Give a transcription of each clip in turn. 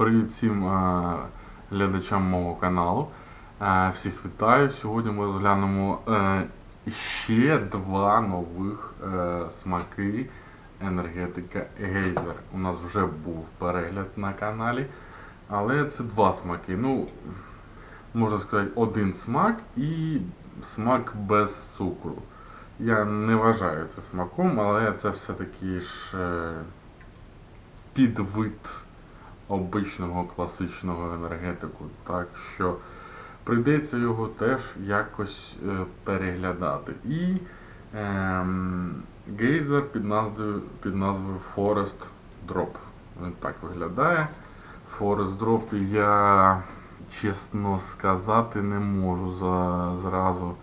Привіт всім е, глядачам мого каналу. Е, Всіх вітаю. Сьогодні ми розглянемо е, ще два нових смаки енергетика Гейзер. У нас вже був перегляд на каналі, але це два смаки. Ну, можна сказати, один смак і смак без цукру. Я не вважаю це смаком, але це все-таки ж підвид обичного класичного енергетику. Так що прийдеться його теж якось е, переглядати. І ем, гейзер під назвою, під назвою Forest Drop. Він так виглядає. Forest Drop я, чесно сказати, не можу за, зразу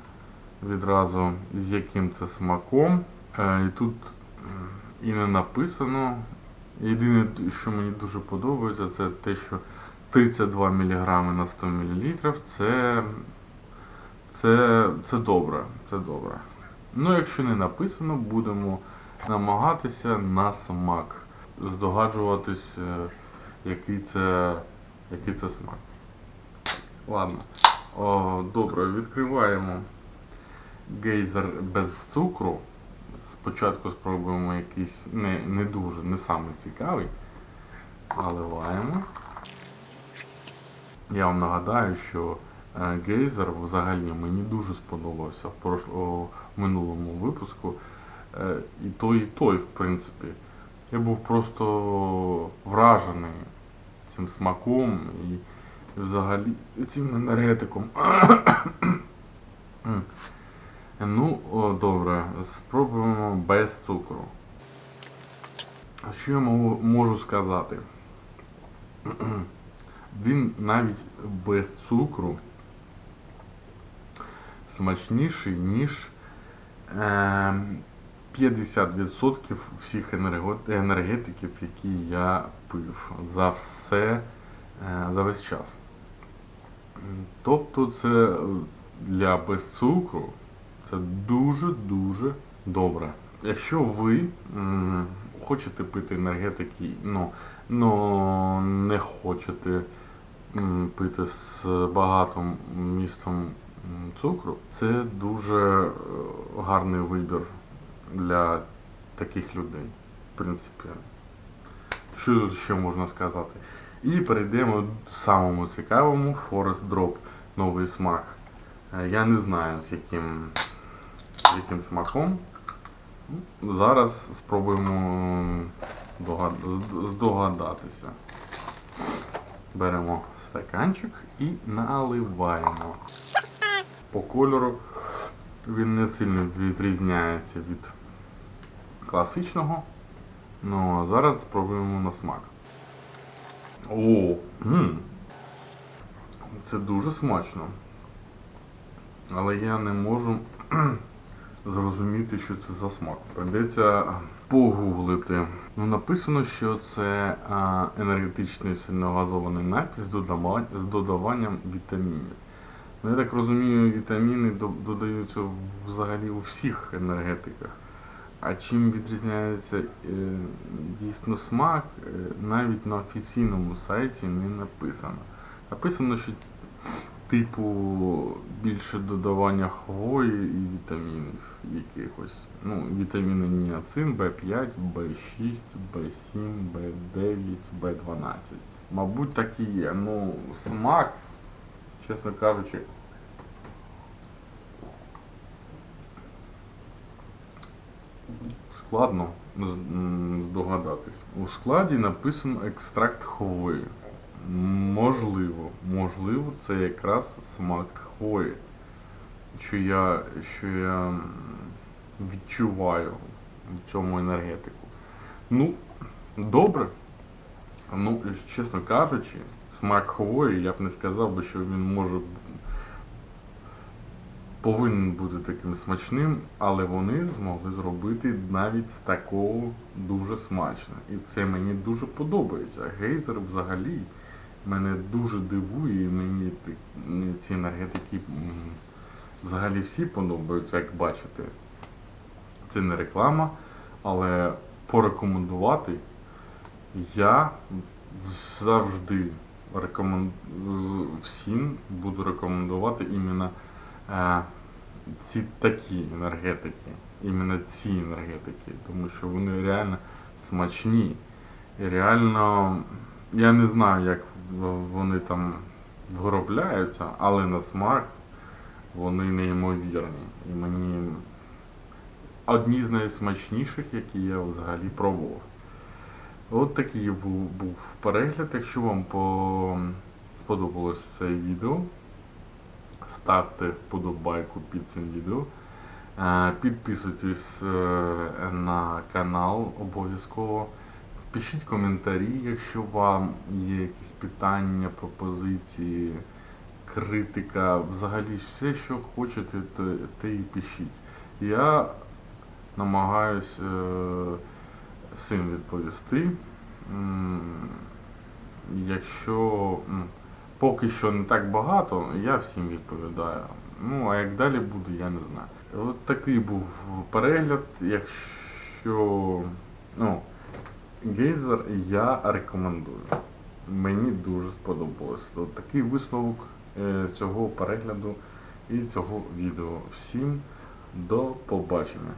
відразу з яким це смаком. Е, і тут і не написано. Єдине, що мені дуже подобається, це те, що 32 мг на 100 мл це, це, це добре. Це добре. Ну, якщо не написано, будемо намагатися на смак здогаджуватись, е, який це, який це смак. Ладно. О, добре, відкриваємо гейзер без цукру. Спочатку спробуємо якийсь не, не дуже, не самий цікавий. Наливаємо. Я вам нагадаю, що е, гейзер взагалі мені дуже сподобався в, прош... в минулому випуску. Е, і той, і той, в принципі. Я був просто вражений цим смаком і взагалі цим енергетиком. Ну, добре, спробуємо без цукру. Що я можу, сказати? Він навіть без цукру смачніший, ніж е, 50% всіх енергетиків, які я пив за все, е, за весь час. Тобто це для без цукру це дуже-дуже добре. Якщо ви м, хочете пити енергетики, ну, ну не хочете м, пити з багатим містом цукру, це дуже е, гарний вибір для таких людей. В принципі, що ще можна сказати? І перейдемо до самому цікавому Forest Drop, новий смак. Е, Я не знаю з яким, яким смаком. Зараз спробуємо догад- здогадатися. Беремо стаканчик і наливаємо. По кольору він не сильно відрізняється від класичного. Ну а зараз спробуємо на смак. О, це дуже смачно. Але я не можу зрозуміти, що це за смак. Придеться погуглити. Ну, написано, що це енергетичний сильногазований напій з додаванням вітамінів. Ну, я так розумію, вітаміни додаються взагалі у всіх енергетиках. А чим відрізняється е, дійсно смак, е, навіть на офіційному сайті не написано. Написано, що типу більше додавання хвої і вітамінів якихось. Ну, вітаміни ніацин, В5, В6, В7, В9, В12. Мабуть, так і є. Ну, смак, чесно кажучи. Складно здогадатись. У складі написано екстракт хвої. Можливо, можливо, це якраз смак хвої, що я, що я відчуваю в цьому енергетику. Ну, добре. Ну, чесно кажучи, смак хвої, я б не сказав би, що він може повинен бути таким смачним, але вони змогли зробити навіть з такого дуже смачно. І це мені дуже подобається. Гейзер взагалі мене дуже дивує, і мені ці енергетики взагалі всі подобаються, як бачите. Це не реклама, але порекомендувати я завжди рекомен... всім буду рекомендувати іменно е, ці такі енергетики. Іменно ці енергетики, тому що вони реально смачні. І реально, я не знаю, як вони там виробляються, але на смак вони неймовірні. І мені одні з найсмачніших, які я взагалі пробував. От такий був, був перегляд. Якщо вам по... сподобалось це відео, ставте вподобайку під цим відео. Е, Підписуйтесь е, на канал обов'язково. Пишіть коментарі, якщо вам є якісь питання, пропозиції, критика, взагалі все, що хочете, те, те і пишіть. Я намагаюсь е, всім відповісти. Якщо поки що не так багато, я всім відповідаю. Ну, а як далі буде, я не знаю. От такий був перегляд. Якщо ну, гейзер я рекомендую. Мені дуже сподобалось. От такий висновок цього перегляду і цього відео. Всім до побачення.